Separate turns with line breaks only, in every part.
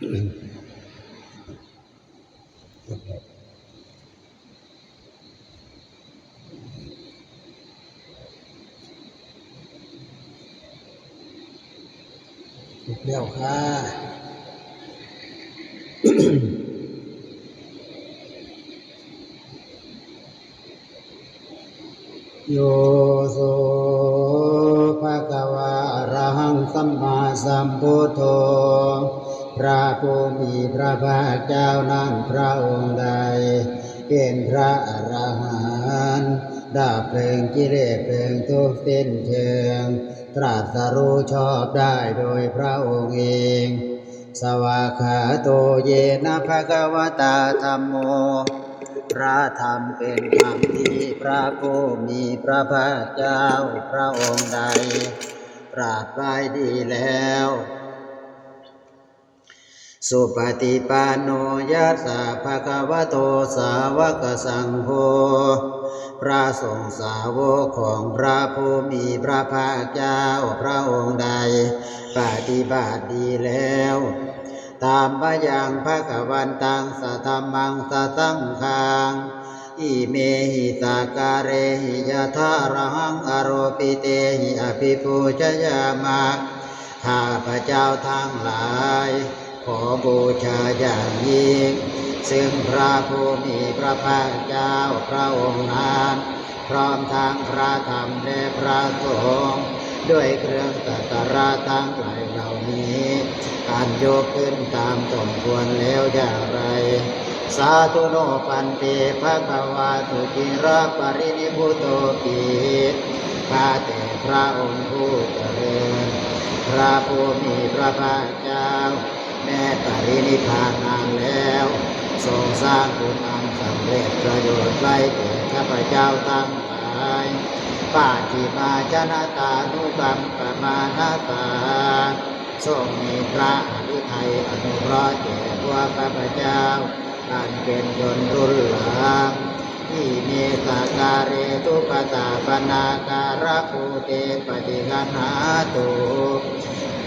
ถูกแล้วค่ะโยโสภะคะวะอะระหังสัมมาสัมพุทโธ พระผู้มีพระภาคเจ้านั้นพระองค์ใด เป็นพระอรหันต์ดับเพลิงกิเลสเพลิงทุกสิ้นเชิง ตรัสรู้ชอบได้โดยพระองค์เอง สวาขาโตเยนะภะคะวตาธรรมโม พระธรรมเป็นธรรมที่พระผู้มีพระภาคเจ้าพระองค์ใด ปราดไว้ดีแล้ว สุปฏิปันโนยัสสะภะคะวะโตสาวกสังโฆพระสงฆ์สาวกของพระผู้มีพระภาคเจ้าพระองค์ใด ปฏิบัติดีแล้ว ตามพยังภะคะวันตังสะธรรมังสะสังฆังอิเมหิสาการเรหิยะทารหังอโรปิเตหิอภิปูชยามะข้าพระเจ้าทั้งหลาย ขอบูชาอย่างยิ่งซึ่งพระผู้มีพระภาคเจ้าพระองค์นั้นพร้อมทั้งพระธรรมและพระสงฆ์ด้วยเครื่องสักการะทั้งหลายเหล่านี้การยกขึ้นตามสมควรแล้วอย่างไร สาธุโนปันเตภะคะวาตุจิระปรินิพุโตปิข้าแต่พระองค์ผู้เจริญ พระผู้มีพระภาคเจ้า แม้ปรินิพพานนานแล้วทรงสร้างคุณอันสำเร็จประโยชน์ไว้แก่ข้าพเจ้าทั้งหลายปาจิมาจนาตานุกรรมปมานาตาทรงมีพระอนุทัยอนุเคราะห์แก่พวกข้าพเจ้าอันเป็นชนรุ่นหลัง ที่มีสการเรตุปตาปนาการะภูเตปฏิกนาตุ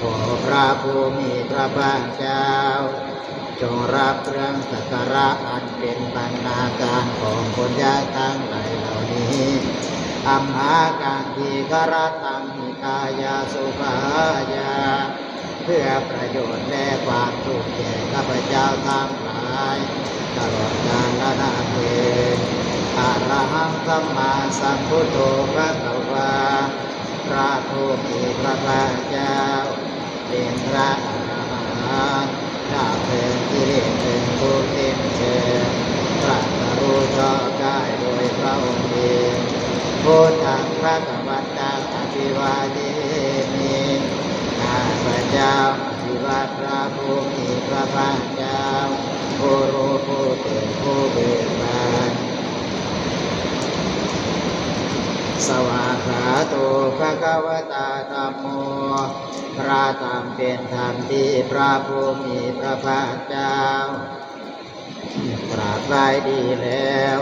ขอพระผู้มีพระภาคเจ้า จงรับเครื่องสักการะอันเป็นบรรณาการของคนยากทั้งหลายเหล่านี้อัมหากังทีกรตังมิกายาสุภายา เพื่อประโยชน์และความสุขแก่ข้าพเจ้าทั้งหลายตลอดกาลนานเท อะระหังสัมมาสัมพุทโธพระกวาพระผู้มีพระภาคเจ้าเป็นพระอรหันต์ถ้าเป็นกิเลสเป็นทุกข์เป็นเชิงตรัสรู้ชอบได้โดยพระองค์เองพุทธังพระกวันตังอภิวาเทมิข้าพระเจ้าอภิวาทพระผู้มีพระภาคเจ้าผู้รู้ผู้ตื่นผู้เบิกบาน สวากขาโต ภะคะวตาธรรมโมพระธรรมเป็นธรรมที่พระผู้มีพระภาคเจ้าตรัสไว้ดีแล้ว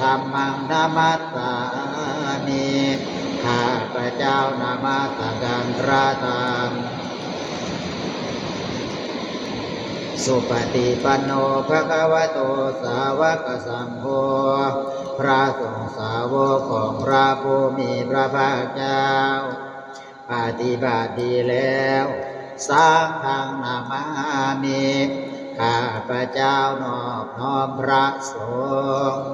ธรรมังนามัสสานิข้าพระเจ้านามัสการพระธรรม สุปฏิปันโนภะคะวะโตสาวกสังโฆพระสงฆ์สาวกของพระผู้มีพระภาคเจ้า ปฏิบัติดีแล้ว สร้างทางนามามิข้าพระเจ้านอบน้อมพระสงฆ์